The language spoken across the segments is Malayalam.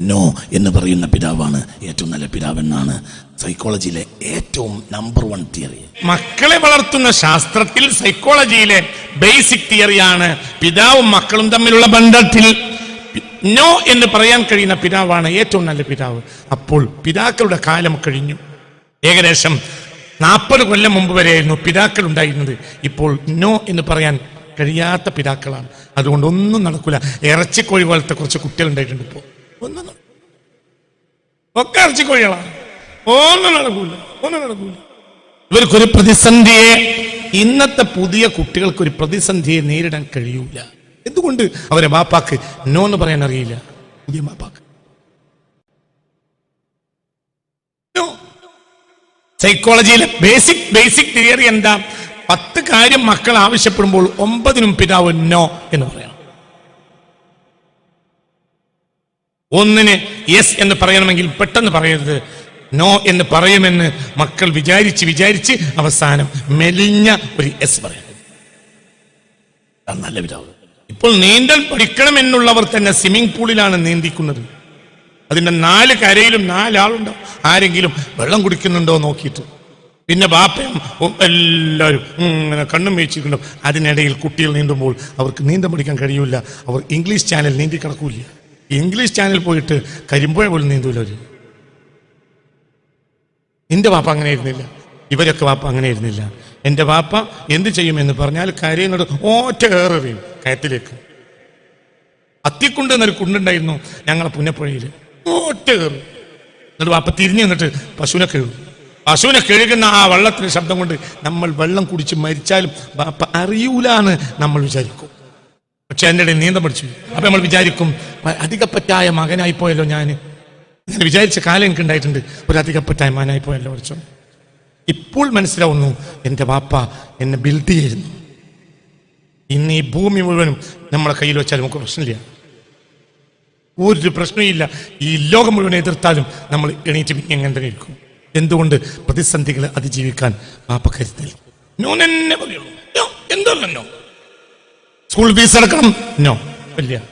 നോ എന്ന് പറയുന്ന പിതാവാണ്. ഏറ്റവും നല്ല പിതാവെന്നാണ് സൈക്കോളജിയിലെ ഏറ്റവും നമ്പർ വൺ തിയറി മക്കളെ വളർത്തുന്ന ശാസ്ത്രത്തിൽ സൈക്കോളജിയിലെ ബേസിക് തിയറിയാണ് പിതാവും മക്കളും തമ്മിലുള്ള ബന്ധത്തിൽ നോ എന്ന് പറയാൻ കഴിയുന്ന പിതാവാണ് ഏറ്റവും നല്ല പിതാവ്. അപ്പോൾ പിതാക്കളുടെ കാലം കഴിഞ്ഞു. ഏകദേശം നാൽപ്പത് കൊല്ലം മുമ്പ് വരെയായിരുന്നു പിതാക്കൾ ഉണ്ടായിരുന്നത്. ഇപ്പോൾ നോ എന്ന് പറയാൻ കഴിയാത്ത പിതാക്കളാണ്. അതുകൊണ്ട് ഒന്നും നടക്കില്ല ഇറച്ചിക്കോഴി പോലത്തെ കുറച്ച് കുട്ടികൾ ഉണ്ടായിട്ടുണ്ട് ഇപ്പോൾ ഒന്നും ഒക്കെ ഇറച്ചിക്കോഴികളാണ് ഒന്നും നടക്കൂല ഒന്നും നടക്കൂല. ഇവർക്കൊരു പ്രതിസന്ധിയെ ഇന്നത്തെ പുതിയ കുട്ടികൾക്ക് ഒരു പ്രതിസന്ധിയെ നേരിടാൻ കഴിയൂല. എന്തുകൊണ്ട്? അവരെ ബാപ്പാക്ക് നോ എന്ന് പറയാൻ അറിയില്ല. പുതിയ ബാപ്പാക്ക് സൈക്കോളജിയിലെ ബേസിക് ബേസിക് തിയറി എന്താ? പത്ത് കാര്യം മക്കൾ ആവശ്യപ്പെടുമ്പോൾ ഒമ്പതിനും പിതാവ് നോ എന്ന് പറയണം ഒന്നിന് യെസ് എന്ന് പറയണമെങ്കിൽ പെട്ടെന്ന് പറയരുത്. നോ എന്ന് പറയുമെന്ന് മക്കൾ വിചാരിച്ച് വിചാരിച്ച് അവസാനം മെലിഞ്ഞ ഒരു യെസ് പറയണം നല്ല പിതാവ്. ഇപ്പോൾ നീന്തൽ പഠിക്കണം എന്നുള്ളവർ തന്നെ സ്വിമ്മിംഗ് പൂളിലാണ് നീന്തിക്കുന്നത്. അതിന്റെ നാല് കരയിലും നാലാളുണ്ടാവും. ആരെങ്കിലും വെള്ളം കുടിക്കുന്നുണ്ടോ നോക്കിയിട്ട്. പിന്നെ ബാപ്പയും എല്ലാവരും കണ്ണും വീഴ്ചിട്ടുണ്ടാവും അതിനിടയിൽ കുട്ടികൾ നീന്തുമ്പോൾ അവർക്ക് നീന്തം പഠിക്കാൻ കഴിയൂല. അവർ ഇംഗ്ലീഷ് ചാനൽ നീന്തി കിടക്കൂല ഇംഗ്ലീഷ് ചാനൽ പോയിട്ട് കരിമ്പുഴ പോലും നീന്തൂല അവർ. നിന്റെ വാപ്പ അങ്ങനെ ഇരുന്നില്ല. ഇവരൊക്കെ വാപ്പ അങ്ങനെ ആയിരുന്നില്ല എന്റെ വാപ്പ എന്ത് ചെയ്യുമെന്ന് പറഞ്ഞാൽ കരയുന്നത് ഓറ്റ കയറിയും കയത്തിലേക്ക്. അത്തിക്കുണ്ട് എന്നൊരു കുണ്ടുണ്ടായിരുന്നു ഞങ്ങളെ പുന്നപ്പുഴയിൽ. ഒറ്റ കയറും എന്നിട്ട് വാപ്പ തിരിഞ്ഞു നിന്നിട്ട് പശുവിനെ കഴുകും. പശുവിനെ കഴുകുന്ന ആ വള്ളത്തിന് ശബ്ദം കൊണ്ട് നമ്മൾ വെള്ളം കുടിച്ച് മരിച്ചാലും വാപ്പ അറിയൂലാന്ന് നമ്മൾ വിചാരിക്കും. പക്ഷെ എന്റെ ഇടയിൽ നീന്തം പഠിച്ചു. അപ്പൊ നമ്മൾ വിചാരിക്കും "പ- അധികപ്പറ്റായ മകനായി പോയല്ലോ ഞാൻ അങ്ങനെ വിചാരിച്ച കാലം എനിക്ക് ഉണ്ടായിട്ടുണ്ട്. ഒരു അധികപ്പറ്റായ മകനായി പോയല്ലോ പഠിച്ചു. ഇപ്പോൾ മനസ്സിലാവുന്നു എന്റെ വാപ്പ എന്നെ ബിൽഡ് ചെയ്യുന്നു. ഇന്ന് ഈ ഭൂമി മുഴുവനും നമ്മളെ കയ്യിൽ വെച്ചാൽ നമുക്ക് പ്രശ്നമില്ല. ഒരു പ്രശ്നമില്ല ഈ ലോകം മുഴുവൻ എതിർത്താലും നമ്മൾ എണീറ്റ് എങ്ങനെ തന്നെ ഇരിക്കും. എന്തുകൊണ്ട് പ്രതിസന്ധികളെ അതിജീവിക്കാൻ വാപ്പ കരുതൽ നോ സ്കൂൾ ഫീസ് അടക്കണം. നോ ഇല്ല.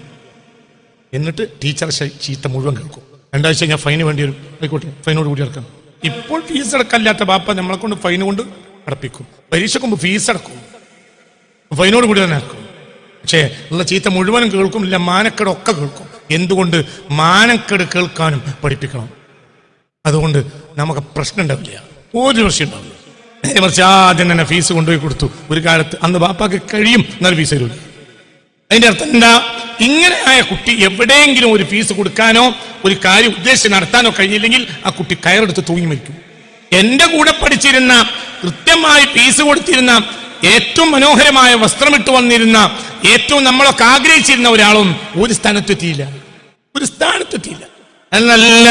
എന്നിട്ട് ടീച്ചർ ചീത്ത മുഴുവൻ കേൾക്കും. രണ്ടാഴ്ച ഞാൻ ഫൈന് വേണ്ടി വരും. ആയിക്കോട്ടെ ഫൈനോട് കൂടി അടക്കണം ഇപ്പോൾ ഫീസ് അടക്കല്ലാത്ത ബാപ്പ നമ്മളെ കൊണ്ട് ഫൈൻ കൊണ്ട് അടപ്പിക്കും. പരീക്ഷക്ക് ഫീസ് അടക്കും. ഫൈനോട് കൂടി തന്നെ അടക്കും. പക്ഷേ ഉള്ള ചീത്ത മുഴുവനും കേൾക്കും ഇല്ല മാനക്കേട് ഒക്കെ കേൾക്കും. എന്തുകൊണ്ട് മാനക്കേട് കേൾക്കാനും പഠിപ്പിക്കണം? അതുകൊണ്ട് നമുക്ക് പ്രശ്നം ഉണ്ടാവില്ല. ഒരു പ്രശ്നം ഉണ്ടാവില്ല. നേരെ തന്നെ ഫീസ് കൊണ്ടുപോയി കൊടുത്തു. ഒരു കാലത്ത് അന്ന് ബാപ്പാക്ക് കഴിയും എന്നാൽ ഫീസ് തരൂല അതിന്റെ അർത്ഥം എന്താ? ഇങ്ങനെ ആയ കുട്ടി എവിടെയെങ്കിലും ഒരു ഫീസ് കൊടുക്കാനോ ഒരു കാര്യം ഉദ്ദേശിച്ച് നടത്താനോ കഴിഞ്ഞില്ലെങ്കിൽ ആ കുട്ടി കയറെടുത്ത് തൂങ്ങി മരിക്കും. എന്റെ കൂടെ പഠിച്ചിരുന്ന കൃത്യമായി ഫീസ് കൊടുത്തിരുന്ന ഏറ്റവും മനോഹരമായ വസ്ത്രമിട്ട് വന്നിരുന്ന ഏറ്റവും നമ്മളൊക്കെ ആഗ്രഹിച്ചിരുന്ന ഒരാളും ഒരു അത് നല്ല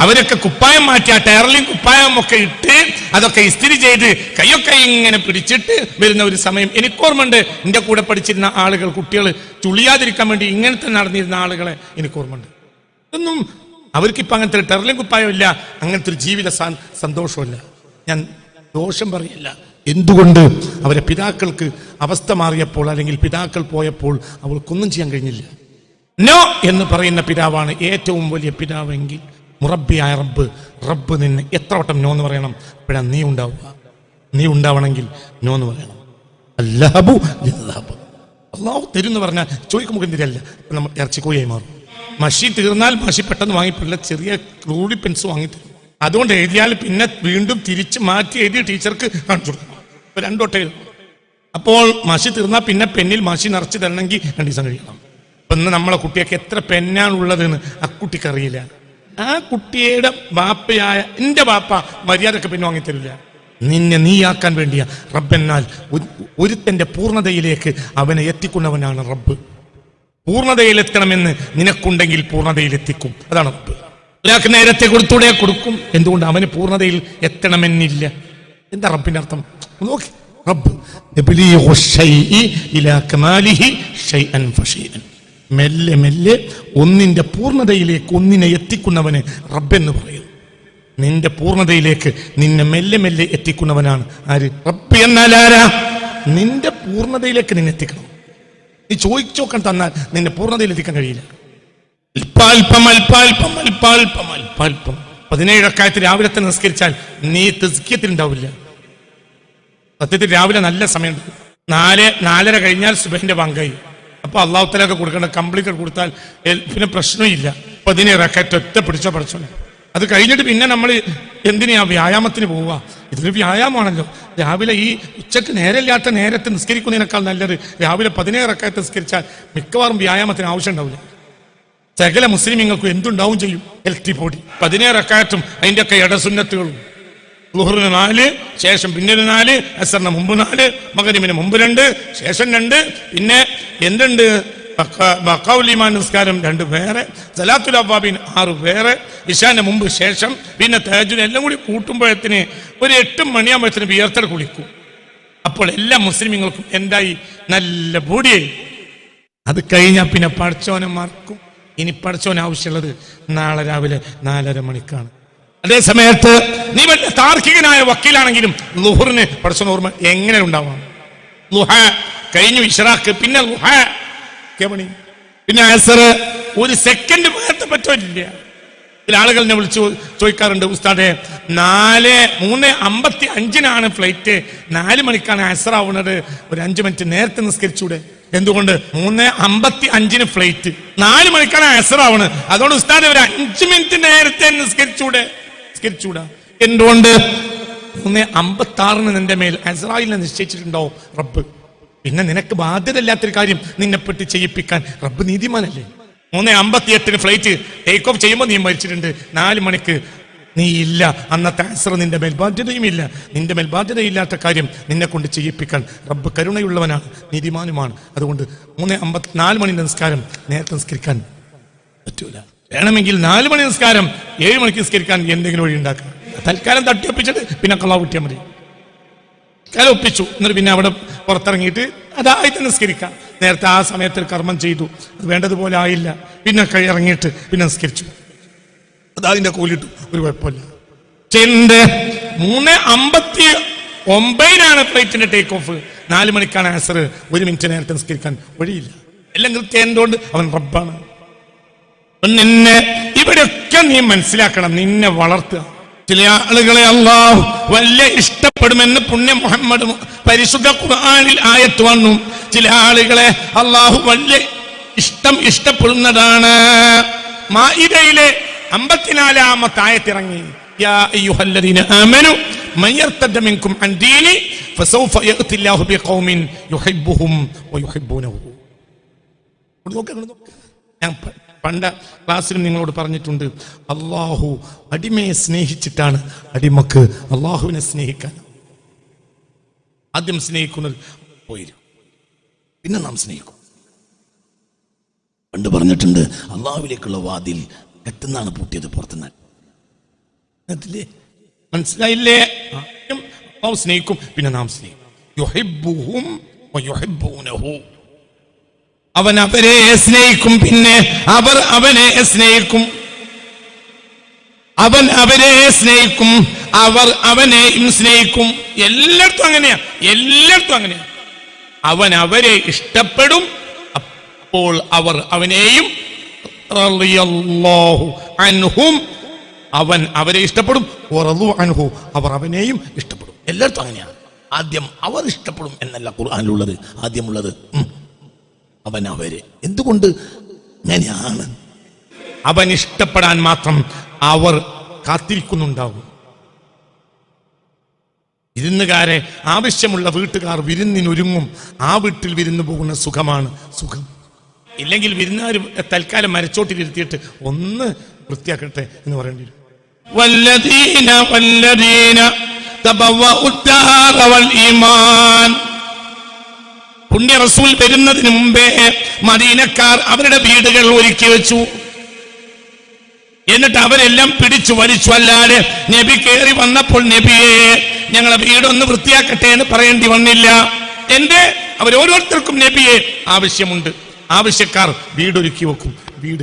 അവരൊക്കെ കുപ്പായം മാറ്റി ആ ടയറിലും കുപ്പായം ഒക്കെ ഇട്ട് അതൊക്കെ ഇസ്തിരി ചെയ്ത് കൈയൊക്കെ ഇങ്ങനെ പിടിച്ചിട്ട് വരുന്ന ഒരു സമയം എനിക്കോർമ്മയുണ്ട് എന്റെ കൂടെ പഠിച്ചിരുന്ന ആളുകൾ കുട്ടികൾ ചുളിയാതിരിക്കാൻ വേണ്ടി ഇങ്ങനത്തെ നടന്നിരുന്ന ആളുകളെ എനിക്കോർമ്മയുണ്ട് ഒന്നും അവർക്കിപ്പോൾ അങ്ങനത്തെ ടെറലും കുപ്പായം ഇല്ല അങ്ങനത്തെ ഒരു ജീവിത സന്തോഷമില്ല ഞാൻ ദോഷം പറയില്ല. എന്തുകൊണ്ട് അവരെ പിതാക്കൾക്ക് അവസ്ഥ മാറിയപ്പോൾ അല്ലെങ്കിൽ പിതാക്കൾ പോയപ്പോൾ അവൾക്കൊന്നും ചെയ്യാൻ കഴിഞ്ഞില്ല. നോ എന്ന് പറയുന്ന പിതാവാണ് ഏറ്റവും വലിയ പിതാവെങ്കിൽ. മുറബിയായ റബ്ബ് റബ്ബ് നിന്നെ എത്ര വട്ടം നോ എന്ന് പറയണം? അപ്പോഴാണ് നീ ഉണ്ടാവുക? നീ ഉണ്ടാവണമെങ്കിൽ നോ എന്ന് പറയണം. അല്ലാബു ലിദ്ദാബ്. അള്ളാഹു തരുന്ന് പറഞ്ഞാൽ ചോദിക്കുമ്പോൾ എന്തിരല്ല നമ്മൾ ഇറച്ചിക്കോയായി മാറും. മഷി തീർന്നാൽ മഷി പെട്ടെന്ന് വാങ്ങിപ്പില്ല ചെറിയ റൂളി പെൻസ് വാങ്ങിത്തരും അതുകൊണ്ട് എഴുതിയാൽ പിന്നെ വീണ്ടും തിരിച്ച് മാറ്റി എഴുതി ടീച്ചർക്ക് കാണിച്ചു കൊടുക്കണം രണ്ടോട്ടേ അപ്പോൾ മഷി തീർന്നാൽ പിന്നെ പെന്നിൽ മഷി നിറച്ച് തരണമെങ്കിൽ രണ്ട് ദിവസം കഴിയണം. ഇന്ന് നമ്മളെ കുട്ടിയൊക്കെ എത്ര പെന്നാണ് ഉള്ളതെന്ന് ആ കുട്ടിക്ക് അറിയില്ല. ആ കുട്ടിയുടെ ബാപ്പയായ എന്റെ ബാപ്പ മര്യാദയ്ക്ക് പിന്നെ വാങ്ങിത്തരില്ല നിന്നെ നീയാക്കാൻ വേണ്ടിയ റബ്ബെന്നാൽ ഒരു- ഒരുത്തന്റെ പൂർണതയിലേക്ക് അവനെ എത്തിക്കുന്നവനാണ് റബ്ബ്. പൂർണതയിലെത്തണമെന്ന് നിനക്കുണ്ടെങ്കിൽ പൂർണതയിലെത്തിക്കും. അതാണ് റബ്ബ്. ഒരാൾക്ക് നേരത്തെ കൊടുത്തൂടെ കൊടുക്കും. എന്തുകൊണ്ട് അവന് പൂർണതയിൽ എത്തണമെന്നില്ല? എന്താ റബ്ബിന്റെ അർത്ഥം? നോക്കി. റബ്ബ്. മെല്ലെ മെല്ലെ ഒന്നിന്റെ പൂർണതയിലേക്ക് ഒന്നിനെ എത്തിക്കുന്നവന് റബ്ബെന്ന് പറയുന്നു നിന്റെ പൂർണതയിലേക്ക് നിന്നെ മെല്ലെ മെല്ലെ എത്തിക്കുന്നവനാണ്. ആര്? റബ്ബ് എന്നാൽ ആരാ നിന്റെ പൂർണതയിലേക്ക് നിന്നെ എത്തിക്കണം. നീ ചോദിച്ചോക്കാൻ തന്നാൽ നിന്റെ പൂർണതയിൽ എത്തിക്കാൻ കഴിയില്ല. അല്പാൽപം അല്പാൽപം അല്പാൽപം അല്പാൽപം. പതിനേഴക്കായത്തിൽ രാവിലെ തന്നെ നിസ്കരിച്ചാൽ നീ തെസ്കിയത്തിൽ ഉണ്ടാവില്ല. സത്യത്തിൽ രാവിലെ നല്ല സമയമുണ്ട് നാല് നാലര കഴിഞ്ഞാൽ സുബഹിന്റെ പങ്കായി അപ്പൊ അള്ളാഹുത്തലൊക്കെ കൊടുക്കണം കംപ്ലീറ്റ് കൊടുത്താൽ പിന്നെ പ്രശ്നമില്ല. അപ്പം അതിനെ റക്കറ്റ് ഒറ്റ പിടിച്ച പഠിച്ചോളെ. അത് കഴിഞ്ഞിട്ട് പിന്നെ നമ്മൾ എന്തിനാ വ്യായാമത്തിന് പോവുക? ഇതൊരു വ്യായാമമാണല്ലോ. രാവിലെ ഈ ഉച്ചയ്ക്ക് നേരമില്ലാത്ത നേരത്തെ നിസ്കരിക്കുന്നതിനേക്കാൾ നല്ലത് രാവിലെ പതിനേഴ് അക്കാലത്ത് നിസ്കരിച്ചാൽ മിക്കവാറും വ്യായാമത്തിന് ആവശ്യം ഉണ്ടാവില്ല സകല മുസ്ലിം നിങ്ങൾക്ക് എന്തുണ്ടാവും ചെയ്യും? Healthy body. പതിനേഴ് അക്കാറ്റും അതിന്റെ ഒക്കെ ഇടസുന്നത്തുകളും. ലുഹറിന് നാല് ശേഷം പിന്നൊരു നാല് അസറിന് മുമ്പ് നാല് മകരിമിന് മുമ്പ് രണ്ട് ശേഷം രണ്ട്. പിന്നെ എന്തുണ്ട്? ബക്ക- ബക്കാവുലിമാൻ നിസ്കാരം രണ്ട് വേറെ സലാത്തുൽ അബ്ബാബിൻ ആറ് വേറെ ഇഷാന്റെ മുമ്പ് ശേഷം പിന്നെ തേജുൻ എല്ലാം കൂടി കൂട്ടുമ്പോഴത്തിന് ഒരു എട്ട് മണിയാകുമ്പോഴത്തിന് വിയർത്തൽ കുളിക്കും. അപ്പോൾ എല്ലാ മുസ്ലിമുകൾക്കും എന്തായി? നല്ല ബോഡിയായി അത് കഴിഞ്ഞാൽ പിന്നെ പഠിച്ചോനെ മറക്കും. ഇനി പഠിച്ചോന് ആവശ്യമുള്ളത് നാളെ രാവിലെ നാലര മണിക്കാണ്. അതേ സമയത്ത് നീ വലിയ താർക്കികനായ വക്കീലാണെങ്കിലും ലുഹറിന് പഠിച്ചോന് ഓർമ്മ എങ്ങനെ ഉണ്ടാവാം? ലുഹ കഴിഞ്ഞു ഇഷറാക്ക് പിന്നെ ലുഹ. കേമണി പിന്നെ അസർ ഒരു സെക്കൻഡ് നേരത്തെ പറ്റില്ല ചില ആളുകൾ എന്നെ വിളിച്ചു ചോദിക്കാറുണ്ട് ഉസ്താദെ നാല് മൂന്ന് അമ്പത്തി അഞ്ചിനാണ് ഫ്ലൈറ്റ് നാല് മണിക്കാണ് അസറാവുന്നത് ഒരു അഞ്ചു മിനിറ്റ് നേരത്തെ നിസ്കരിച്ചൂടെ? എന്തുകൊണ്ട്? മൂന്ന് അമ്പത്തി അഞ്ചിന് ഫ്ലൈറ്റ് നാല് മണിക്കാണ് അസറാവുന്നത് അതുകൊണ്ട് ഉസ്താദെ ഒരു അഞ്ചു മിനിറ്റ് നേരത്തെ നിസ്കരിച്ചൂടെ? നിസ്കരിച്ചൂടാ എന്തുകൊണ്ട്? മൂന്ന് അമ്പത്തി ആറിന് നിന്റെ മേൽ അസറായിലെ നിശ്ചയിച്ചിട്ടുണ്ടാവും റബ്ബ്? പിന്നെ നിനക്ക് ബാധ്യതയില്ലാത്തൊരു കാര്യം നിന്നെ പെട്ടി ചെയ്യിപ്പിക്കാൻ റബ്ബ് നീതിമാനല്ലേ? മൂന്ന് അമ്പത്തി എട്ടിന് ഫ്ലൈറ്റ് ടേക്ക് ഓഫ് ചെയ്യുമ്പോൾ നീ മരിച്ചിട്ടുണ്ട്. നാല് മണിക്ക് നീ ഇല്ല. അന്നത്തെ ആൻസർ നിന്റെ മേൽ ബാധ്യതയുമില്ല. നിന്റെ മേൽ ബാധ്യതയില്ലാത്ത കാര്യം നിന്നെ കൊണ്ട് ചെയ്യിപ്പിക്കാൻ റബ്ബ് കരുണയുള്ളവനാണ് നീതിമാനുമാണ്. അതുകൊണ്ട് മൂന്ന് അമ്പത്തി നാല് മണി നിസ്കാരം നേരത്തെ നിസ്കരിക്കാൻ പറ്റൂല. വേണമെങ്കിൽ നാല് മണി നിസ്കാരം ഏഴ് മണിക്ക് നിസ്കരിക്കാൻ എന്തെങ്കിലും വഴി ഉണ്ടാക്കുക തൽക്കാലം തട്ടിയൊപ്പിച്ചിട്ട് പിന്നെ കള്ളാവ് കിട്ടിയാൽ മതി. കാലം ഒപ്പിച്ചു. എന്നിട്ട് പിന്നെ അവിടെ പുറത്തിറങ്ങിയിട്ട് അതായിട്ട് നിസ്കരിക്കാം. നേരത്തെ ആ സമയത്ത് കർമ്മം ചെയ്തു. അത് വേണ്ടതുപോലെ ആയില്ല. പിന്നെ കൈ ഇറങ്ങിയിട്ട് പിന്നെ നിസ്കരിച്ചു. അതതിന്റെ കൂലിട്ടു. ഒരു കുഴപ്പമില്ല. മൂന്ന് അമ്പത്തി ഒമ്പതിനാണ് ഫ്ലൈറ്റിന്റെ ടേക്ക് ഓഫ് നാല് മണിക്കാണ് ആൻസർ ഒരു മിനിറ്റ് നേരത്തെ നിസ്കരിക്കാൻ വഴിയില്ല. എല്ലാം കൃത്യം എന്തുകൊണ്ട് അവൻ റബ്ബാണ്. നിന്നെ ഇവിടെയൊക്കെ നീ മനസ്സിലാക്കണം നിന്നെ വളർത്തുക. ചില ആളുകളെ അള്ളാഹു വല്ല ഇഷ്ടപ്പെടുമെന്ന് പുണ്യ മുഹമ്മദ് പരിശുദ്ധ ഖുർആാനിൽ ആയത്ത് വന്നു. ചില ആളുകളെ അള്ളാഹു വല്ല ഇഷ്ടം ഇഷ്ടപ്പെടുന്നതാണ്. മായിരയിലെ അമ്പത്തിനാലാമത്തെ ആയത്തിറങ്ങി. ഞാൻ പണ്ട് ക്ലാസ്സിലും നിങ്ങളോട് പറഞ്ഞിട്ടുണ്ട് അള്ളാഹു അടിമയെ സ്നേഹിച്ചിട്ടാണ് അടിമക്ക് അള്ളാഹുവിനെ സ്നേഹിക്കാൻ. ആദ്യം സ്നേഹിക്കുന്നത് പോയിരും. പിന്നെ നാം സ്നേഹിക്കും. പണ്ട് പറഞ്ഞിട്ടുണ്ട് അള്ളാഹുവിലേക്കുള്ള വാതിൽ എത്തുന്നാണ് പൂട്ടിയത് പുറത്തുനിന്ന്? മനസ്സിലായില്ലേ? ആദ്യം അള്ളാഹു സ്നേഹിക്കും പിന്നെ നാം സ്നേഹിക്കും. വയുഹിബ്ബൂനഹു. അവൻ അവരെ സ്നേഹിക്കും. പിന്നെ അവർ അവനെ സ്നേഹിക്കും. അവൻ അവരെ സ്നേഹിക്കും. അവർ അവനെയും സ്നേഹിക്കും. എല്ലായിടത്തും അങ്ങനെയാ. എല്ലായിടത്തും അങ്ങനെയാ. അവൻ അവരെ ഇഷ്ടപ്പെടും. അപ്പോൾ അവർ അവനെയും അൻഹും അവൻ അവരെ ഇഷ്ടപ്പെടും. അൻഹു അവർ അവനെയും ഇഷ്ടപ്പെടും. എല്ലായിടത്തും അങ്ങനെയാണ് ആദ്യം അവർ ഇഷ്ടപ്പെടും എന്നല്ല ഖുർആാനിലുള്ളത്. ആദ്യമുള്ളത്. ഉം. അവൻ അവരെ എന്തുകൊണ്ട് അങ്ങനെയാണ് അവൻ ഇഷ്ടപ്പെടാൻ മാത്രം അവർ കാത്തിരിക്കുന്നുണ്ടാകും വിരുന്നുകാരെ ആവശ്യമുള്ള വീട്ടുകാർ വിരുന്നിനൊരുങ്ങും ആ വീട്ടിൽ വിരുന്നു പോകുന്ന സുഖമാണ് സുഖം ഇല്ലെങ്കിൽ വിരുന്നുകാർ തൽക്കാലം മരച്ചോട്ടിലിരുത്തിയിട്ട് ഒന്ന് വൃത്തിയാക്കട്ടെ എന്ന് പറയേണ്ടി വരും വല്ലദീന വല്ലദീന തബവ്വഉ الدار والإيمان പുണ്യ റസൂൽ വരുന്നതിന് മുമ്പേ മദീനക്കാർ അവരുടെ വീടുകൾ ഒരുക്കി വെച്ചു. എന്നിട്ട് അവരെല്ലാം പിടിച്ചു വലിച്ചു. അല്ലാതെ നബി കയറി വന്നപ്പോൾ നബിയെ ഞങ്ങളെ വീടൊന്ന് വൃത്തിയാക്കട്ടെ എന്ന് പറയേണ്ടി വന്നില്ല. എന്റെ അവരോരോരുത്തർക്കും നബിയെ ആവശ്യമുണ്ട്. ആവശ്യക്കാർ വീടൊരുക്കി വെക്കും. വീട്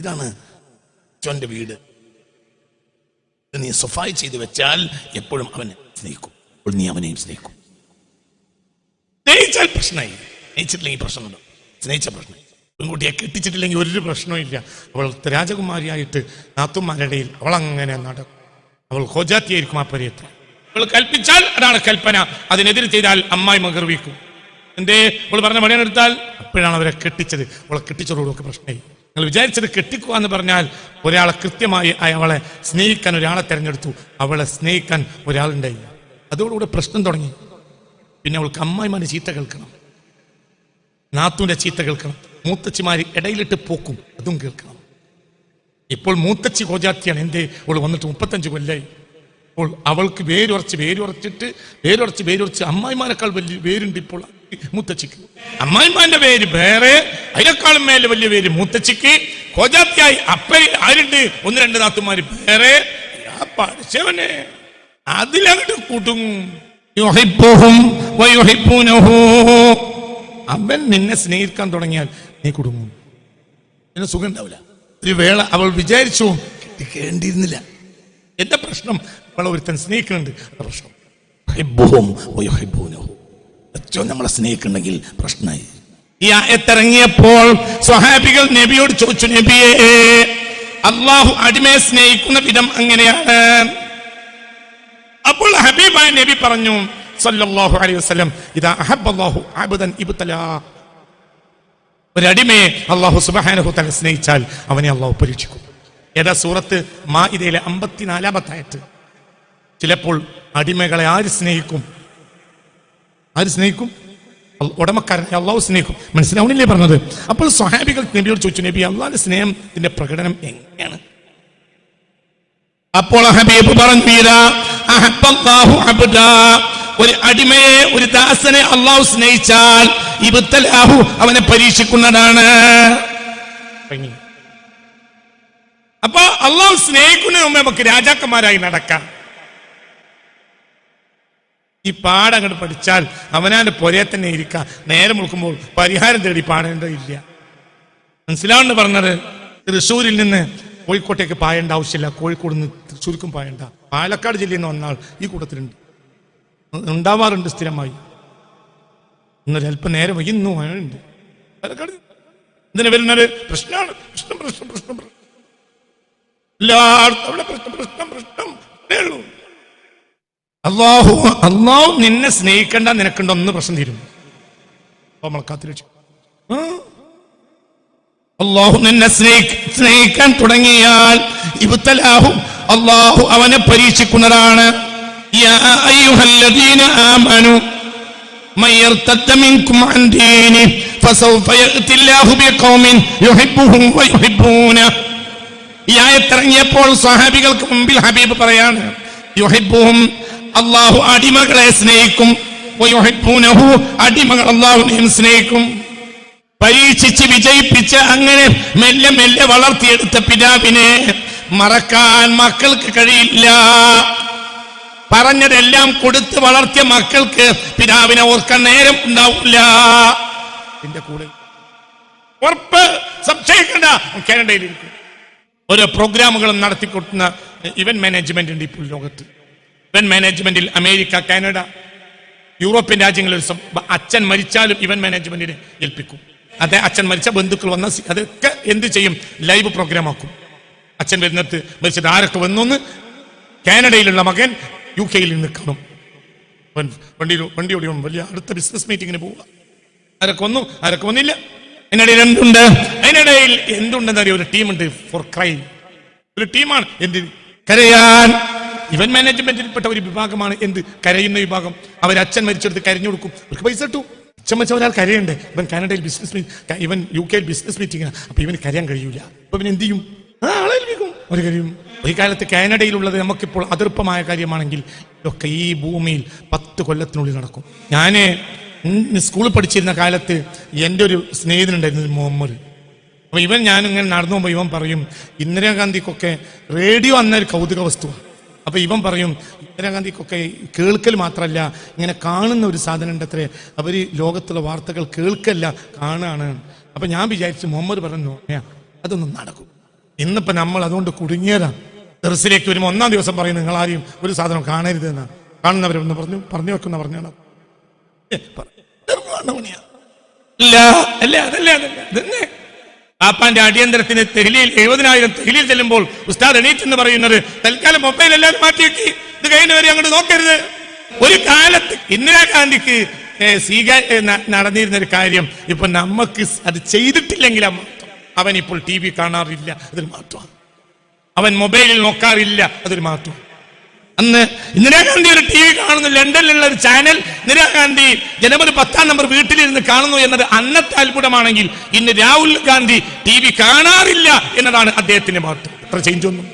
ഇതാണ് വീട്. നീ സഫായി ചെയ്ത് വെച്ചാൽ എപ്പോഴും അവനെ സ്നേഹിക്കും. അപ്പോൾ നീ അവനെയും സ്നേഹിക്കും. സ്നേഹിച്ചാൽ പ്രശ്നമായി. സ്നേഹിച്ചിട്ടില്ലെങ്കിൽ പ്രശ്നമുണ്ട്. സ്നേഹിച്ച പ്രശ്നം പെൺകുട്ടിയെ കെട്ടിച്ചിട്ടില്ലെങ്കിൽ ഒരു പ്രശ്നവും ഇല്ല. അവൾ രാജകുമാരിയായിട്ട് നാത്തുമാരുടെ അവൾ അങ്ങനെ നടക്കും. അവൾ ഹോജാത്തിയായിരിക്കും ആ പരിയത്ത് അവൾ കൽപ്പിച്ചാൽ അതാണ് കൽപ്പന. അതിനെതിരെ ചെയ്താൽ അമ്മായി മകർവിക്കും എന്തേ? അവൾ പറഞ്ഞ പണിയെടുത്താൽ അപ്പോഴാണ് അവരെ കെട്ടിച്ചത്. അവളെ കെട്ടിച്ചതോടൊക്കെ പ്രശ്നമായി. നിങ്ങൾ വിചാരിച്ചത് കെട്ടിക്കുക എന്ന് പറഞ്ഞാൽ ഒരാളെ കൃത്യമായി അവളെ സ്നേഹിക്കാൻ ഒരാളെ തിരഞ്ഞെടുത്തു. അവളെ സ്നേഹിക്കാൻ ഒരാളുണ്ടായില്ല അതോടുകൂടെ പ്രശ്നം തുടങ്ങി. പിന്നെ അവൾക്ക് അമ്മായിമാര് ചീത്ത കേൾക്കണം. നാത്തുവിന്റെ ചീത്ത കേൾക്കണം. മൂത്തച്ചിമാര് ഇടയിലിട്ട് പോക്കും. അതും കേൾക്കണം. ഇപ്പോൾ മൂത്തച്ചി കോജാത്തിയാണ്. എന്റെ അവൾ വന്നിട്ട് മുപ്പത്തഞ്ച് കൊല്ലായി. അപ്പോൾ അവൾക്ക് വേരുറച്ച് വേരുറച്ചിട്ട് വേരുറച്ച് വേരുറച്ച് അമ്മായിമാരെക്കാൾ വലിയ വേരുണ്ട് ഇപ്പോൾ. മൂത്തച്ചിക്ക്. അമ്മായിമാന്റെ പേര് വേറെ അതിനേക്കാളും മേലെ വലിയ പേര് മുത്തച്ഛിക്ക് കോജാത്തിയായി അപ്പ ആരുണ്ട്? ഒന്ന് രണ്ട് നാത്തുമാര് വേറെ. പഠിച്ചവനെ അതിലങ്ങോട്ട് കുടുങ്ങും. അവൻ നിന്നെ സ്നേഹിക്കാൻ തുടങ്ങിയാൽ നീ കുടുങ്ങും. നിന്നെ സുഖം ഉണ്ടാവില്ല ഒരു വേള അവൾ വിചാരിച്ചു കെട്ടിക്കേണ്ടിയിരുന്നില്ല. എന്താ പ്രശ്നം? അവളെ ഒരുത്തൻ സ്നേഹിക്കുന്നുണ്ട് പ്രശ്നം. ഏറ്റവും നമ്മളെ സ്നേഹിക്കുന്നുണ്ടെങ്കിൽ പ്രശ്നമായി. ഈ ആയത്തിറങ്ങിയപ്പോൾ സ്വഹാബികൾ നബിയോട് ചോദിച്ചു നബിയെ അള്ളാഹു അടിമയെ സ്നേഹിക്കുന്ന വിധം അങ്ങനെയാണ് അപ്പോൾ ഹബീബായ നബി പറഞ്ഞു സല്ലല്ലാഹു അലൈഹി വസല്ലം ഇതാ അഹബ്ബല്ലാഹു അബ്ദൻ ഇബ്തലാ. ഒരടിമയെ അള്ളാഹു സുബ്ഹാനഹു തആല സ്നേഹിച്ചാൽ അവനെ അള്ളാഹു പരീക്ഷിക്കും. ഏതാ സൂറത്ത്? മാഇദയിലെ അമ്പത്തിനാലാമത്തായിട്ട് ചിലപ്പോൾ അടിമകളെ ആര് സ്നേഹിക്കും? ആര് സ്നേഹിക്കും? ഉടമക്കാരൻ അള്ളാഹു സ്നേഹിക്കും. മനസ്സിലാവണില്ലേ പറഞ്ഞത്? അപ്പോൾ സ്വഹാബികൾ നബിയോട് ചോദിച്ചു നബി അള്ളാഹിന്റെ സ്നേഹത്തിന്റെ പ്രകടനം എങ്ങനെയാണ്? അപ്പോൾ ഹബീബ് പറഞ്ഞു. ഒരു അടിമയെ ഒരു ദാസനെ അള്ളാഹു സ്നേഹിച്ചാൽ ഇബുത്തലാഹു അവനെ പരീക്ഷിക്കുന്നതാണ്. അപ്പൊ അള്ളാഹു സ്നേഹിക്കുന്ന നമുക്ക് രാജാക്കന്മാരായി നടക്കാം. ഈ പാടം അങ്ങോട്ട് പഠിച്ചാൽ അവനാന്റെ പുരയെ തന്നെ ഇരിക്കുക നേരെ മുഴുക്കുമ്പോൾ പരിഹാരം തേടി പാടേണ്ടതില്ല മനസ്സിലാണെന്ന് പറഞ്ഞത്? തൃശ്ശൂരിൽ നിന്ന് കോഴിക്കോട്ടേക്ക് പായേണ്ട ആവശ്യമില്ല. കോഴിക്കോട് നിന്ന് തൃശ്ശൂർക്കും പായണ്ട. പാലക്കാട് ജില്ലയിൽ നിന്ന് വന്നാൽ ഈ കൂട്ടത്തിലുണ്ട്. ഉണ്ടാവാറുണ്ട് സ്ഥിരമായി. ഇന്നൊരു അല്പം നേരം വൈകി ഇന്നും പാലക്കാട് ഇതിനെ വരുന്നത്? പ്രശ്നമാണ്. പ്രശ്നം പ്രശ്നം പ്രശ്നം പ്രശ്നം. പ്രശ്നം പ്രശ്നം പ്രശ്നം. അള്ളാഹു അള്ളാഹു നിന്നെ സ്നേഹിക്കണ്ട നിനക്കുണ്ടോ ഒന്ന് പ്രശ്നം തീരും അപ്പൊ നമ്മളെ കാത്തിരക്ഷ അള്ളാഹു നിന്നെ സ്നേഹി സ്നേഹിക്കാൻ തുടങ്ങിയാൽ ഇബ്തലാഹു അള്ളാഹു അവനെ പരീക്ഷിക്കുന്നതാണ് യാ അയ്യുഹല്ലദീന ആമനു من يرتد منكم عن دينه فسوف يأتي الله بقوم يحبهم ويحبونه ഈ ആയത്തിറങ്ങിയപ്പോൾ സഹാബികൾക്ക് മുമ്പിൽ ഹബീബ് പറയാണ് യുഹിബ്ബുഹും അള്ളാഹു അടിമകളെ സ്നേഹിക്കും. അടിമകൾ അള്ളാഹുനെയും സ്നേഹിക്കും. പരീക്ഷിച്ച് വിജയിപ്പിച്ച് അങ്ങനെ മെല്ലെ മെല്ലെ വളർത്തിയെടുത്ത പിതാവിനെ മറക്കാൻ മക്കൾക്ക് കഴിയില്ല. പറഞ്ഞതെല്ലാം കൊടുത്ത് വളർത്തിയ മക്കൾക്ക് പിതാവിനെ ഓർക്കാൻ നേരം ഉണ്ടാവില്ല. എന്റെ കൂടെ ഉറപ്പ് സംശയിക്കണ്ട കാനഡയിലിരിക്കും ഓരോ പ്രോഗ്രാമുകളും നടത്തിക്കൊടുക്കുന്ന ഇവന്റ് മാനേജ്മെന്റ് ഉണ്ട് ഇപ്പോൾ ലോകത്ത് ഇവന്റ് മാനേജ്മെന്റിൽ അമേരിക്ക കാനഡ യൂറോപ്യൻ രാജ്യങ്ങളിൽ അച്ഛൻ മരിച്ചാലും ഇവൻ മാനേജ്മെന്റിനെ ഏൽപ്പിക്കും. അതെ അച്ഛൻ മരിച്ച ബന്ധുക്കൾ വന്ന അതൊക്കെ എന്ത് ചെയ്യും? ലൈവ് പ്രോഗ്രാം ആക്കും അച്ഛൻ വരുന്നിടത്ത് മരിച്ചത് ആരൊക്കെ വന്നു കാനഡയിലുള്ള മകൻ യു കെയിൽ നിന്ന് കാണും. വണ്ടി ഓടി വലിയ അടുത്ത ബിസിനസ് മീറ്റിങ്ങിന് പോവുക. ആരൊക്കെ വന്നു? ആരൊക്കെ വന്നില്ല? അതിനിടയിൽ എന്തുണ്ട്? അതിനിടയിൽ എന്തുണ്ടെന്ന് അറിയാം? ഒരു ടീമുണ്ട് ഫോർ ക്രൈം. ഒരു ടീമാണ് എന്ത്? കരയാൻ. ഇവൻ മാനേജ്മെന്റിൽപ്പെട്ട ഒരു വിഭാഗമാണ് എന്ത്? കരയുന്ന വിഭാഗം. അവർ അച്ഛൻ മരിച്ചെടുത്ത് കരഞ്ഞു കൊടുക്കും. അവർക്ക് പൈസ ഇട്ടു അച്ഛൻ മരിച്ച ഒരാൾ കരയുണ്ട്? ഇവൻ കാനഡയിൽ ബിസിനസ് മീറ്റ് ഇവൻ യു കെയിൽ ബിസിനസ് മീറ്റിംഗ് അപ്പൊ ഇവന് കരയാൻ കഴിയൂല. അപ്പൊ ഇവൻ എന്ത് ചെയ്യും? ആളെ. ഒരു കരയും. ഈ കാലത്ത് കാനഡയിലുള്ളത് നമുക്കിപ്പോൾ അതിർപ്പമായ കാര്യമാണെങ്കിൽ ഇതൊക്കെ ഈ ഭൂമിയിൽ പത്ത് കൊല്ലത്തിനുള്ളിൽ നടക്കും. ഉം സ്കൂളിൽ പഠിച്ചിരുന്ന കാലത്ത് എന്റെ ഒരു സ്നേഹിതനുണ്ടായിരുന്നു ഒരു മുഹമ്മദ്. അപ്പൊ ഇവൻ ഞാനിങ്ങനെ നടന്നു പോകുമ്പോൾ ഇവൻ പറയും ഇന്ദിരാഗാന്ധിക്കൊക്കെ റേഡിയോ അന്നൊരു കൗതുക വസ്തുവാണ് അപ്പൊ ഇവൻ പറയും ഇന്ദിരാഗാന്ധിക്കൊക്കെ കേൾക്കൽ മാത്രമല്ല ഇങ്ങനെ കാണുന്ന ഒരു സാധനം ഉണ്ട് അത്രേ അവർ ലോകത്തുള്ള വാർത്തകൾ കേൾക്കല്ല കാണാണ് അപ്പൊ ഞാൻ വിചാരിച്ചു മുഹമ്മദ് പറഞ്ഞു അതൊന്നും നടക്കും ഇന്നിപ്പോ നമ്മൾ അതുകൊണ്ട് കുടുങ്ങിയതാണ് തെറസിലേക്ക് വരുമ്പോൾ ഒന്നാം ദിവസം പറയും നിങ്ങൾ ആരെയും ഒരു സാധനം കാണരുത് എന്നാണ് കാണുന്നവരൊന്ന് പറഞ്ഞു പറഞ്ഞു വെക്കുന്ന പറഞ്ഞാണ് അല്ല അല്ല അതല്ല ഇതന്നെ പാപ്പാന്റെ അടിയന്തരത്തിന് തെഹ്ലിയിൽ എഴുപതിനായിരം തെഹ്ലിയിൽ ചെല്ലുമ്പോൾ ഉസ്താദ് എണീറ്റ് എന്ന് പറയുന്നത് തൽക്കാലം മൊബൈൽ എല്ലാവരും മാറ്റിവെക്കി ഇത് കഴിഞ്ഞവരെ അങ്ങോട്ട് നോക്കരുത്. ഒരു കാലത്ത് ഇന്ദിരാഗാന്ധിക്ക് സ്വീകാ നടന്നിരുന്ന ഒരു കാര്യം ഇപ്പൊ നമുക്ക് അത് ചെയ്തിട്ടില്ലെങ്കിൽ അവൻ ഇപ്പോൾ ടി വി കാണാറില്ല അതൊരു മാറ്റമാണ്. അവൻ മൊബൈലിൽ നോക്കാറില്ല അതൊരു മാറ്റം അന്ന് ഇന്ദിരാഗാന്ധി ഒരു ടി വി കാണുന്നു ലണ്ടനിലുള്ള ഒരു ചാനൽ ഇന്ദിരാഗാന്ധി ജനുവരി പത്താം നമ്പർ വീട്ടിലിരുന്ന് കാണുന്നു എന്നത് അന്നത്തെ അത്ഭുതമാണെങ്കിൽ ഇന്ന് രാഹുൽ ഗാന്ധി ടി വി കാണാറില്ല എന്നതാണ് അദ്ദേഹത്തിന്റെ മാറ്റം എത്ര ചേഞ്ച് ഒന്നും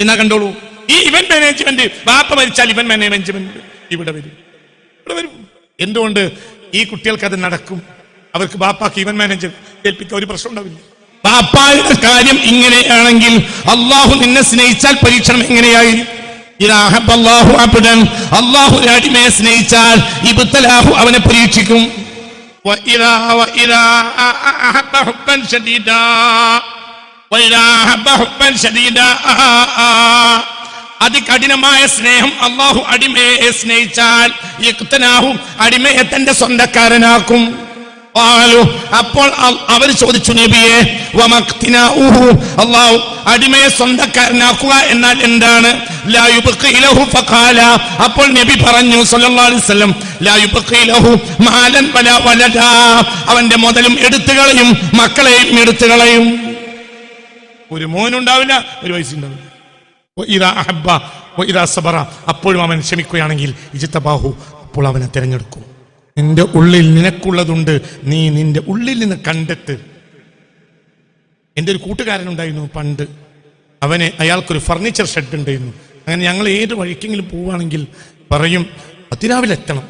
എന്നാ കണ്ടോളൂ. ഈ ഇവന്റ് മാനേജ്മെന്റ് വാപ്പ മരിച്ചാൽ ഇവന്റ് മാനേജ്മെന്റ് ഇവിടെ വരും. ഇവിടെ വരും. എന്തുകൊണ്ട് ഈ കുട്ടികൾക്ക് അത് നടക്കും? അവർക്ക് ബാപ്പാക്ക് ഇവൻ മാനേജർ ഏൽപ്പിക്കാൻ ഒരു പ്രശ്നം ഉണ്ടാവില്ല. ബാപ്പായുടെ കാര്യം ഇങ്ങനെയാണെങ്കിൽ അള്ളാഹു നിന്നെ സ്നേഹിച്ചാൽ പരീക്ഷണം എങ്ങനെയായിരിക്കും? അല്ലാഹു അടിമയെ സ്നേഹിച്ചാൽ ഇബ്തലാഹു അവനെ പരീക്ഷിക്കും. അതികഠിനമായ സ്നേഹം അള്ളാഹു അടിമയെ സ്നേഹിച്ചാൽ അടിമയെ തന്റെ സ്വന്തക്കാരനാക്കും. അപ്പോൾ അവർ ചോദിച്ചു നബിയെ അടിമയെ സ്വന്തക്കാരനാക്കുക എന്നാൽ എന്താണ്? അപ്പോൾ നബി പറഞ്ഞു സല്ലല്ലാഹു അലൈഹി വസല്ലം ലാ യുബ്ഖി ലഹു മാലൻ അവന്റെ മുതലും എടുത്തുകളയും മക്കളെയും എടുത്തുകളയും. ഒരു മോനുണ്ടാവില്ല ഒരു വയസ്സുണ്ടാവില്ല. ഇതാ അഹബ്ബ ഇതാ സബറ. അപ്പോഴും അവൻ ക്ഷമിക്കുകയാണെങ്കിൽ ഇജിത്തബാഹു അപ്പോൾ അവനെ തിരഞ്ഞെടുക്കും. നിന്റെ ഉള്ളിൽ നിനക്കുള്ളതുണ്ട്. നീ നിന്റെ ഉള്ളിൽ നിന്ന് കണ്ടെത്ത്. എന്റെ ഒരു കൂട്ടുകാരനുണ്ടായിരുന്നു പണ്ട്. അവനെ അയാൾക്കൊരു ഫർണിച്ചർ ഷെഡ് ഉണ്ടായിരുന്നു. അങ്ങനെ ഞങ്ങൾ ഏത് വഴിക്കെങ്കിലും പോവുകയാണെങ്കിൽ പറയും അതിരാവിലെ എത്തണം.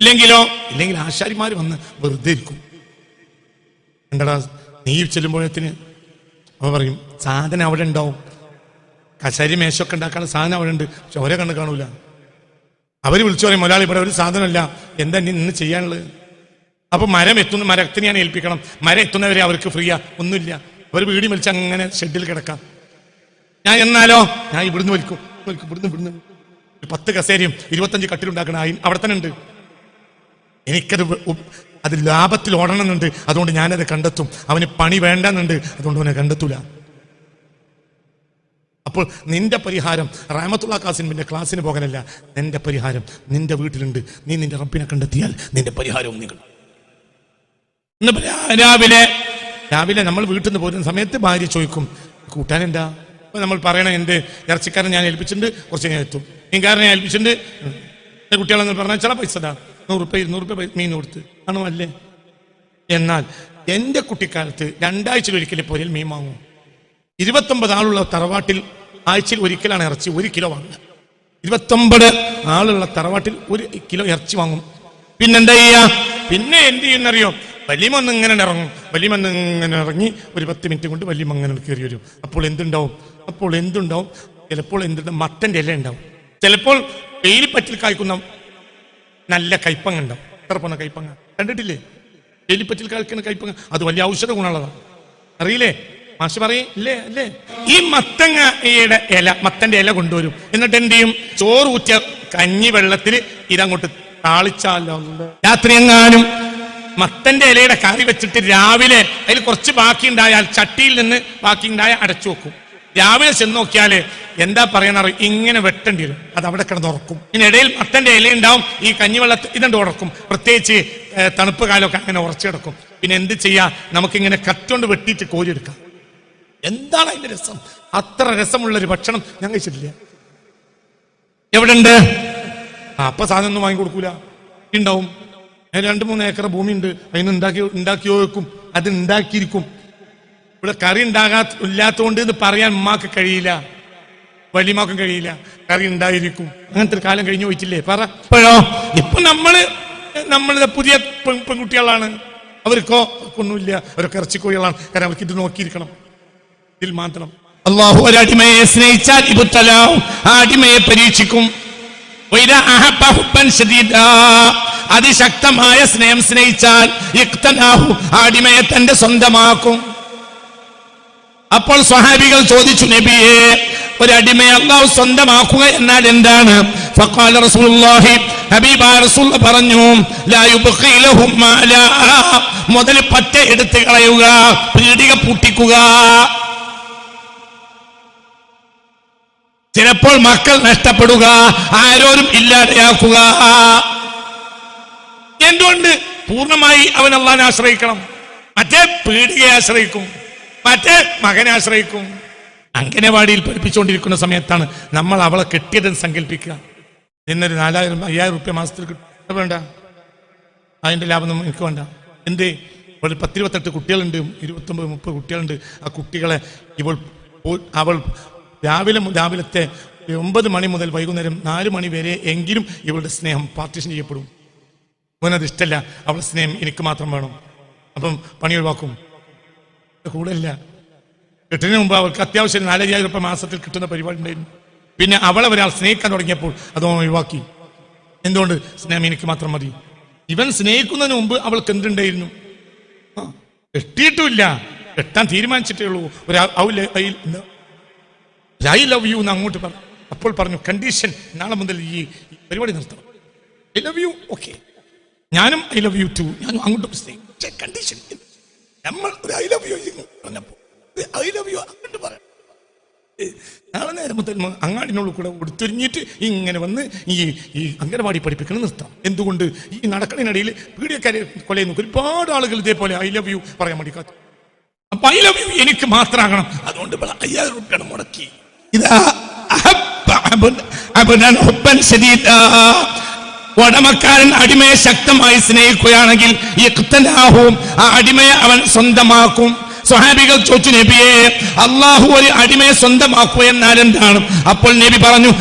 ഇല്ലെങ്കിലോ? ഇല്ലെങ്കിൽ ആശാരിമാർ വന്ന് വെറുതെ ഇരിക്കും. എന്തടാ നീ ചെല്ലുമ്പോഴത്തിന് അവ പറയും സാധനം അവിടെ ഉണ്ടാവും. കശാരി മേശമൊക്കെ ഉണ്ടാക്കാനുള്ള സാധനം അവിടെ ഉണ്ട്. പക്ഷെ അവരെ കണ്ട് കാണൂല. അവർ വിളിച്ചു പറയും മുതലാളി ഇവിടെ ഒരു സാധനമല്ല. എന്താ നീ ഇന്ന് ചെയ്യാനുള്ളത്? അപ്പൊ മരം എത്തുന്ന മരത്തിന് ഞാൻ ഏൽപ്പിക്കണം. മരം എത്തുന്നവരെ അവർക്ക് ഫ്രീയാ ഒന്നുമില്ല. അവർ വീടി വലിച്ച് അങ്ങനെ ഷെഡിൽ കിടക്കാം. ഞാൻ എന്നാലോ? ഞാൻ ഇവിടുന്ന് വലിക്കും. വലിക്കും. ഇവിടുന്ന് ഇവിടുന്ന്. പത്ത് കസേരയും ഇരുപത്തഞ്ച് കട്ടിലുണ്ടാക്കണ ആയി. അവിടെ തന്നെ ഉണ്ട്. എനിക്കത് അത് ലാഭത്തിൽ ഓടണമെന്നുണ്ട്. അതുകൊണ്ട് ഞാനത് കണ്ടെത്തും. അവന് പണി വേണ്ടെന്നുണ്ട്. അതുകൊണ്ട് അവനെ കണ്ടെത്തൂല. അപ്പോൾ നിന്റെ പരിഹാരം റാമത്തുള്ള കാസിമിന്റെ ക്ലാസ്സിന് പോകാനല്ല. നിന്റെ പരിഹാരം നിന്റെ വീട്ടിലുണ്ട്. നീ നിന്റെ റബ്ബിനെ കണ്ടെത്തിയാൽ നിന്റെ പരിഹാരവും നീ രാവിലെ രാവിലെ നമ്മൾ വീട്ടിൽ നിന്ന് പോരുന്ന സമയത്ത് ഭാര്യ ചോദിക്കും കൂട്ടാൻ എന്താ നമ്മൾ പറയണ എന്ത്? ഇറച്ചിക്കാരൻ ഞാൻ ഏൽപ്പിച്ചിട്ടുണ്ട് കുറച്ച് ഞാൻ എത്തും. മീൻകാരനെ ഏൽപ്പിച്ചിട്ടുണ്ട്. കുട്ടികളെന്ന് പറഞ്ഞാൽ ചില പൈസ താ നൂറ് റുപ്യ ഇരുന്നൂറ് റുപ്യ മീൻ കൊടുത്ത്. ആണോ അല്ലേ? എന്നാൽ എന്റെ കുട്ടിക്കാലത്ത് രണ്ടാഴ്ച ഒരിക്കലും പോരിൽ മീൻ വാങ്ങും. ഇരുപത്തൊമ്പത് ആളുള്ള തറവാട്ടിൽ ആഴ്ചയിൽ ഒരിക്കലാണ് ഇറച്ചി ഒരു കിലോ വാങ്ങുക. ഇരുപത്തൊമ്പത് ആളുള്ള തറവാട്ടിൽ ഒരു കിലോ ഇറച്ചി വാങ്ങും. പിന്നെന്താ ചെയ്യാ? പിന്നെ എന്ത് ചെയ്യുന്നറിയോ? വലിയമ ഒന്ന് ഇങ്ങനെ ഇറങ്ങും. വലിയമ ഒന്ന് ഇങ്ങനെ ഇറങ്ങി ഒരു പത്ത് മിനിറ്റ് കൊണ്ട് വലിയ അങ്ങനെ കയറി വരും. അപ്പോൾ എന്തുണ്ടാവും? അപ്പോൾ എന്തുണ്ടാവും? ചിലപ്പോൾ എന്തുണ്ടാവും മട്ടന്റെ ഇല ഉണ്ടാവും. ചിലപ്പോൾ വെയിലിപ്പറ്റിൽ കായ്ക്കുന്ന നല്ല കൈപ്പങ്ങ ഉണ്ടാവും. എത്ര പോണ കൈപ്പങ്ങ? കണ്ടിട്ടില്ലേ? വെയിലിപ്പറ്റിൽ കായ്ക്കുന്ന കൈപ്പങ്ങ. അത് വലിയ ഔഷധ ഗുണമുള്ളതാണ്. അറിയില്ലേ? മാഷ് പറയും. ഇല്ലേ അല്ലേ ഈ മത്തങ്ങയുടെ ഇല മത്തന്റെ ഇല കൊണ്ടുവരും. എന്നിട്ട് എന്ത് ചെയ്യും? ചോറ് ഊറ്റിയ കഞ്ഞി വെള്ളത്തിൽ ഇതങ്ങോട്ട് താളിച്ചാലോ. രാത്രി എങ്ങാനും മത്തന്റെ ഇലയുടെ കറി വെച്ചിട്ട് രാവിലെ അതിൽ കുറച്ച് ബാക്കിയുണ്ടായാൽ ചട്ടിയിൽ നിന്ന് ബാക്കിയുണ്ടായ അടച്ചു വെക്കും. രാവിലെ ചെന്ന് നോക്കിയാൽ എന്താ പറയണ ഇങ്ങനെ വെട്ടേണ്ടി വരും. അത് അവിടെ കിടന്ന് ഉറക്കും. ഇതിനിടയിൽ മത്തന്റെ ഇല ഉണ്ടാവും. ഈ കഞ്ഞിവെള്ളത്തിൽ ഇതുണ്ട് ഉറക്കും. പ്രത്യേകിച്ച് തണുപ്പ് കാലമൊക്കെ അങ്ങനെ ഉറച്ചു കിടക്കും. പിന്നെ എന്ത് ചെയ്യാ? നമുക്കിങ്ങനെ കറ്റുകൊണ്ട് വെട്ടിയിട്ട് കോരിയെടുക്കാം എന്താണ് അതിന്റെ രസം? അത്ര രസമുള്ള ഒരു ഭക്ഷണം ഞാൻ കഴിച്ചിട്ടില്ല. എവിടെ ഉണ്ട് അപ്പൊ സാധനം ഒന്നും വാങ്ങി കൊടുക്കൂല ഉണ്ടാവും രണ്ട് മൂന്ന് ഏക്കർ ഭൂമി ഉണ്ട് അതിന് ഉണ്ടാക്കി ഉണ്ടാക്കി വെക്കും. അത് ഉണ്ടാക്കിയിരിക്കും. ഇവിടെ കറി ഉണ്ടാകാ ഇല്ലാത്തതുകൊണ്ട് ഇത് പറയാൻ ഉമ്മാക്ക് കഴിയില്ല. വലിയമാക്കും കഴിയില്ല. കറി ഉണ്ടായിരിക്കും. അങ്ങനത്തെ ഒരു കാലം കഴിഞ്ഞു പോയിട്ടില്ലേ? പറ. ഇപ്പോഴോ? ഇപ്പൊ നമ്മൾ നമ്മളുടെ പുതിയ പെൺ പെൺകുട്ടികളാണ്. അവർക്കോ ഒന്നുമില്ല അവരൊക്കെ ഇറച്ചിക്കോഴികളാണ്. കാരണം അവർക്ക് ഇത് നോക്കിയിരിക്കണം. ഇതിൽ മാത്രം. അള്ളാഹു ഒരടിമയെ സ്നേഹിച്ചാൽ ഇബുത്തലാവും ആ അടിമയെ പരീക്ഷിക്കും. അതിശക്തമായ സ്നേഹം സ്നേഹിച്ചാൽ ഇക്തനാഹു അടിമയെ തന്റെ സ്വന്തമാക്കും. അപ്പോൾ സ്വഹാബികൾ ചോദിച്ചു നബിയെ ഒരടിമയെ അള്ളാഹു സ്വന്തമാക്കുക എന്നാൽ എന്താണ്? ഫഖാല റസൂലുള്ളാഹി റസൂൽ പറഞ്ഞു ലാ മുതൽ പറ്റ എടുത്ത് കളയുക പീടിക പൂട്ടിക്കുക. ചിലപ്പോൾ മക്കൾ നഷ്ടപ്പെടുക ആരോരും ഇല്ലാതെയാക്കുക. എന്തുകൊണ്ട്? പൂർണമായി അവൻ അള്ളാനെ ആശ്രയിക്കണം. മറ്റേ പീടികയെ ആശ്രയിക്കും. മറ്റേ മകനെ ആശ്രയിക്കും. അംഗനവാടിയിൽ പഠിപ്പിച്ചുകൊണ്ടിരിക്കുന്ന സമയത്താണ് നമ്മൾ അവളെ കെട്ടിയതെന്ന് സങ്കല്പിക്കുക. നിന്നൊരു നാലായിരം അയ്യായിരം റുപ്യ മാസത്തിൽ വേണ്ട. അതിന്റെ ലാഭം എനിക്ക് വേണ്ട. എന്തേ? ഇവിടെ പത്തിരുപത്തെട്ട് കുട്ടികളുണ്ട് ഇരുപത്തൊമ്പത് മുപ്പത് കുട്ടികളുണ്ട്. ആ കുട്ടികളെ ഇവൾ അവൾ രാവിലെ രാവിലത്തെ ഒമ്പത് മണി മുതൽ വൈകുന്നേരം നാല് മണി വരെ എങ്കിലും ഇവളുടെ സ്നേഹം പാർട്ടീഷൻ ചെയ്യപ്പെടും. മോനത് ഇഷ്ടമല്ല അവളുടെ സ്നേഹം എനിക്ക് മാത്രം വേണം. അപ്പം പണി ഒഴിവാക്കും. കൂടെയില്ല കിട്ടുന്നതിന് മുമ്പ് അവൾക്ക് അത്യാവശ്യം നാലയ്യായിരം രൂപ മാസത്തിൽ കിട്ടുന്ന പരിപാടി ഉണ്ടായിരുന്നു. പിന്നെ അവളെ ഒരാൾ സ്നേഹിക്കാൻ തുടങ്ങിയപ്പോൾ അത് ഒഴിവാക്കി. എന്തുകൊണ്ട്? സ്നേഹം എനിക്ക് മാത്രം മതി. ഇവൻ സ്നേഹിക്കുന്നതിന് മുമ്പ് അവൾക്ക് എന്തുണ്ടായിരുന്നു? ആ, കെട്ടിയിട്ടുമില്ല കെട്ടാൻ തീരുമാനിച്ചിട്ടേ ഉള്ളൂ. ഒരു ഐ ലവ് യു എന്ന് അങ്ങോട്ട് പറഞ്ഞു അപ്പോൾ പറഞ്ഞു കണ്ടീഷൻ നാളെ മുതൽ ഈ പരിപാടി നിർത്തണം. I love you? ഓക്കെ. ഞാനും ഐ ലവ് യു ടു. ഞാനും അങ്ങോട്ടും കണ്ടീഷൻ. നമ്മൾ ഒരു ഐ ലവ് യു പറഞ്ഞപ്പോ ഐ ലവ് യു അങ്ങോട്ട് പറയാം നാളെ നേരം മുതൽ അങ്ങാടിനുള്ളിൽ കൂടെ ഉടുത്തൊരിഞ്ഞിട്ട് ഇങ്ങനെ വന്ന് ഈ ഈ അംഗനവാടി പഠിപ്പിക്കണം നിർത്താം എന്തുകൊണ്ട്? ഈ നടക്കണിനിടയിൽ പീഡിയക്കാരെ കൊലയുന്നു ഒരുപാട് ആളുകൾ ഇതേപോലെ ഐ ലവ് യു പറയാൻ വേണ്ടി കാത്തു. അപ്പൊ ഐ ലവ് യു എനിക്ക് മാത്രമാകണം അതുകൊണ്ട് അയ്യായിരം റുപ്യാണ് മുടക്കി. ഉടമക്കാരൻ അടിമയെ ശക്തമായി സ്നേഹിക്കുകയാണെങ്കിൽ ഇഖ്തനാഹും ആ അടിമയെ അവൻ സ്വന്തമാക്കും. സ്വഹാബികൾ ചോദിച്ചു നബിയെ അള്ളാഹു ഒരു അടിമയെ സ്വന്തമാക്കുക എന്നാൽ എന്താണ്? അപ്പോൾ നബി പറഞ്ഞു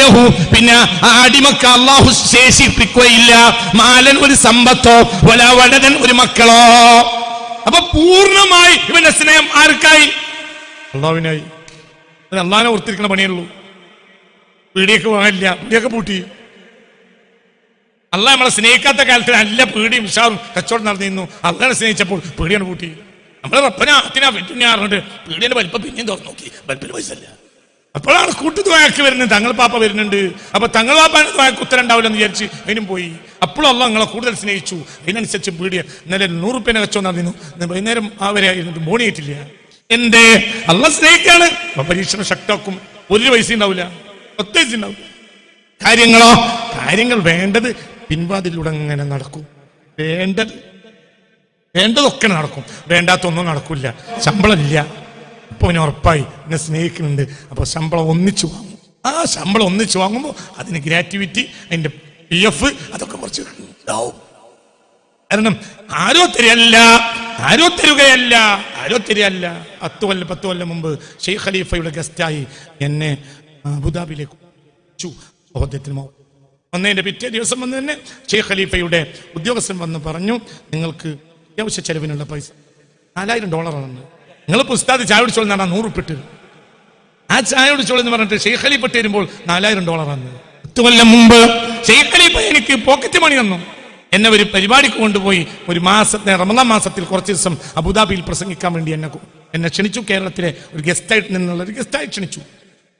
ലഹു. പിന്നെ ആ അടിമക്ക് അള്ളാഹു ശേഷിപ്പിക്കുകയില്ല. മാലൻ ഒരു സമ്പത്തോ വല വടതൻ ഒരു മക്കളോ. അപ്പൊ പൂർണമായി ഇവന്റെ സ്നേഹം ആർക്കായി? അള്ളാഹുവിനായി. അത് അള്ളാനെ ഓർത്തിരിക്കണ പണിയുള്ളൂ പീടിയൊക്കെ വാങ്ങില്ല പീടിയൊക്കെ പൂട്ടി. അള്ളാ നമ്മളെ സ്നേഹിക്കാത്ത കാലത്ത് നല്ല പീടിയും ഉഷാറും കച്ചവടം നടന്നിരുന്നു. അള്ളാനെ സ്നേഹിച്ചപ്പോൾ പീടിയാണ് പൂട്ടി. നമ്മളെ റപ്പന അത്തിനാ വെട്ടിനെ അറിഞ്ഞിട്ട് വലിപ്പം പിന്നെയും തുറന്നു നോക്കി. വലിപ്പിന് പൈസ ഇല്ല. അപ്പോഴാണ് കൂട്ടുദ്വായക്ക് വരുന്നത്. തങ്ങൾ പാപ്പ വരുന്നുണ്ട്. അപ്പൊ തങ്ങൾ പാപ്പാൻ തുവാക്ക് ഉത്തരം ഉണ്ടാവില്ല എന്ന് വിചാരിച്ച് അതിനും പോയി. അപ്പോഴും അല്ല നിങ്ങളെ കൂടുതൽ സ്നേഹിച്ചു. അതിനനുസരിച്ച് പീടിയ ഇന്നലെ നൂറ് റുപ്യനെ കച്ചവടം നടന്നിരുന്നു. വൈകുന്നേരം അവരെ മോണിയിട്ടില്ല എന്തേ? അല്ല സ്നേഹിക്കാണ്. പരീക്ഷണം ശക്താക്കും ഒരു പൈസ ഉണ്ടാവില്ല പത്ത് പൈസ ഉണ്ടാവില്ല കാര്യങ്ങളോ? കാര്യങ്ങൾ വേണ്ടത് പിൻവാതിലൂടെ അങ്ങനെ നടക്കും. വേണ്ടത്. വേണ്ടതൊക്കെ നടക്കും. വേണ്ടാത്തൊന്നും നടക്കില്ല ശമ്പളം ഇല്ല അപ്പൊ അവന് ഉറപ്പായി. എന്നെ സ്നേഹിക്കുന്നുണ്ട്. അപ്പൊ ശമ്പളം ഒന്നിച്ചു വാങ്ങും. ആ ശമ്പളം ഒന്നിച്ചു വാങ്ങുമ്പോൾ അതിന് ഗ്രാറ്റുവിറ്റി അതിന്റെ പി എഫ് അതൊക്കെ കുറച്ച് ഉണ്ടാവും. കാരണം ആരോ തരികയല്ല. ആരോ തരുകയല്ല ആരോ തരികയല്ല പത്ത് കൊല്ലം പത്ത് കൊല്ലം മുമ്പ് ഷെയ്ഖ് ഖലീഫയുടെ ഗസ്റ്റായി എന്നെ അബുദാബിയിലേക്ക് വന്നതിന്റെ പിറ്റേ ദിവസം വന്ന് തന്നെ ഷെയ്ഖ് ഖലീഫയുടെ ഉദ്യോഗസ്ഥൻ വന്ന് പറഞ്ഞു നിങ്ങൾക്ക് അത്യാവശ്യ ചെലവിനുള്ള പൈസ നാലായിരം ഡോളറാണ് നിങ്ങൾ പുസ്താദ് ചായ നൂറ് നൂറുപ്പിട്ട് ആ ചായ കുടിച്ചോളൂ എന്ന് പറഞ്ഞിട്ട് ഷെയ്ഖ് ഖലീഫ തരുമ്പോൾ നാലായിരം ഡോളറാണ് പത്ത് കൊല്ലം മുമ്പ് ഷെയ്ഖ് ഖലീഫ എനിക്ക് പോക്കറ്റ് മണി തന്നു. എന്നെ ഒരു പരിപാടിക്ക് കൊണ്ടുപോയി ഒരു മാസത്തെ റമദാൻ മാസത്തിൽ കുറച്ച് ദിവസം അബുദാബിയിൽ പ്രസംഗിക്കാൻ വേണ്ടി എന്നെ എന്നെ ക്ഷണിച്ചു. കേരളത്തിലെ ഒരു ഗസ്റ്റായിട്ട് നിന്നുള്ള ഒരു ഗസ്റ്റായി ക്ഷണിച്ചു.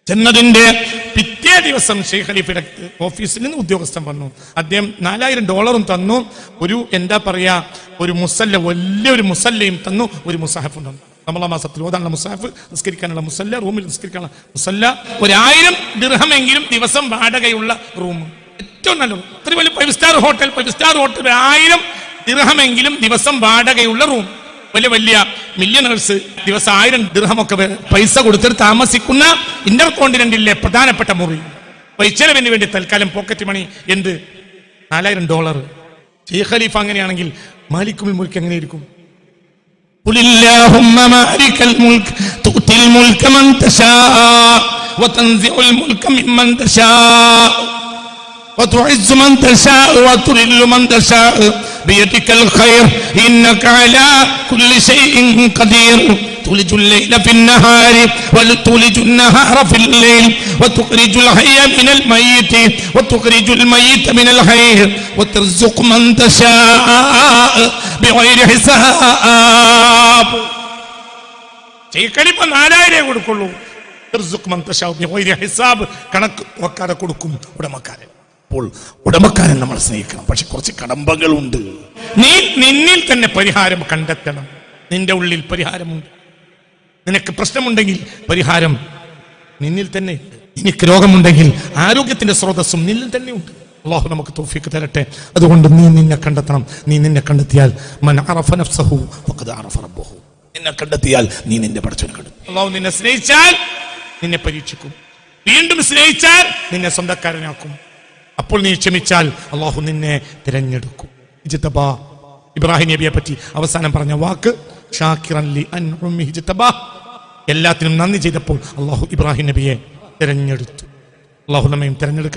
ചെന്നതിന്റെ പിറ്റേ ദിവസം ഷെയ്ഖ് ഖലീഫയുടെ ഓഫീസിൽ നിന്ന് ഉദ്യോഗസ്ഥൻ വന്നു. അദ്ദേഹം നാലായിരം ഡോളറും തന്നു. ഒരു എന്താ പറയാ ഒരു മുസല്ല വലിയൊരു മുസല്ലയും തന്നു. ഒരു മുസാഹഫും തന്നു. നമ്മളാ മാസത്തിൽ ഓതാനുള്ള മുസാഫ് നിസ്കരിക്കാനുള്ള മുസല്ല റൂമിൽ നിസ്കരിക്കാനുള്ള മുസല്ല. ഒരായിരം ദിർഹമെങ്കിലും ദിവസം വാടകയുള്ള റൂം. ഏറ്റവും നല്ല room. ഇത്ര വലിയ five star hotel five star hotel ആയിരം ദിർഹമെങ്കിലും ദിവസം വാടകയുള്ള റൂം വലിയ വലിയ മില്യണേഴ്സ് ദിവസം ആയിരം ദിർഹമൊക്കെ വേ- പൈസ കൊടുത്തിട്ട് താമസിക്കുന്ന ഇന്റർ കോണ്ടിനെന്റിലെ പ്രധാനപ്പെട്ട മുറി വൈച്ചലവിന് വേണ്ടി തൽക്കാലം പോക്കറ്റ് മണി എന്ത് നാലായിരം ഡോളർ ഷെയ്ഖ് ഖലീഫ അങ്ങനെയാണെങ്കിൽ മാലിക്കുൽ മുൽക്ക് എങ്ങനെയിരിക്കും قل اللهم مالك الملك تؤتي الملك من تشاء وتنزع الملك ممن تشاء وتعز من تشاء وتذل من تشاء بيدك الخير انك على كل شيء قدير تولج الليل في النهار وتولج النهار في الليل وتخرج الحي من الميت وتخرج الميت من الحي وترزق من تشاء بغير حساب ചെയ്ക്കലിപ്പോ നാലായിരം കൊടുക്കുള്ളൂ ഇർസുഖ് മൻ തശാഉ ബിഗൈരി ഹിസാബ് കണക്ക് നോക്കാതെ കൊടുക്കും ഉടമക്കാരൻ അപ്പോൾ ഉടമക്കാരൻ നമ്മൾ സ്നേഹിക്കണം. പക്ഷെ കുറച്ച് കടമ്പകളുണ്ട്. നീ നിന്നിൽ തന്നെ പരിഹാരം കണ്ടെത്തണം. നിന്റെ ഉള്ളിൽ പരിഹാരമുണ്ട്. നിനക്ക് പ്രശ്നമുണ്ടെങ്കിൽ പരിഹാരം നിന്നിൽ തന്നെ. നിനക്ക് രോഗമുണ്ടെങ്കിൽ ആരോഗ്യത്തിന്റെ സ്രോതസ്സും നിന്നിൽ തന്നെ ഉണ്ട്. അള്ളാഹു നമുക്ക് തോഫിക്ക് തരട്ടെ. അതുകൊണ്ട് നീ നിന്നെ കണ്ടെത്തണം. നീ നിന്നെ കണ്ടെത്തിയാൽ മൻ അറഫ നഫ്സഹു അറഫ റബ്ബഹു. നിന്നെ കണ്ടെത്തിയാൽ നീ നിന്റെ കണ്ടെത്തും. അള്ളാഹു നിന്നെ സ്നേഹിച്ചാൽ നിന്നെ പരീക്ഷിക്കും. വീണ്ടും സ്നേഹിച്ചാൽ നിന്നെ സ്വന്തക്കാരനാക്കും. അപ്പോൾ നീ ക്ഷമിച്ചാൽ അള്ളാഹു നിന്നെ തിരഞ്ഞെടുക്കും ഇജ്തബാ. ഇബ്രാഹിം നബിയെ പറ്റി അവസാനം പറഞ്ഞ വാക്ക്. എല്ലാത്തിനും നന്ദി ചെയ്തപ്പോൾ അള്ളാഹു ഇബ്രാഹിം നബിയെ തിരഞ്ഞെടുത്തു അള്ളാഹു നമ്മയും തിരഞ്ഞെടുക്കട്ടെ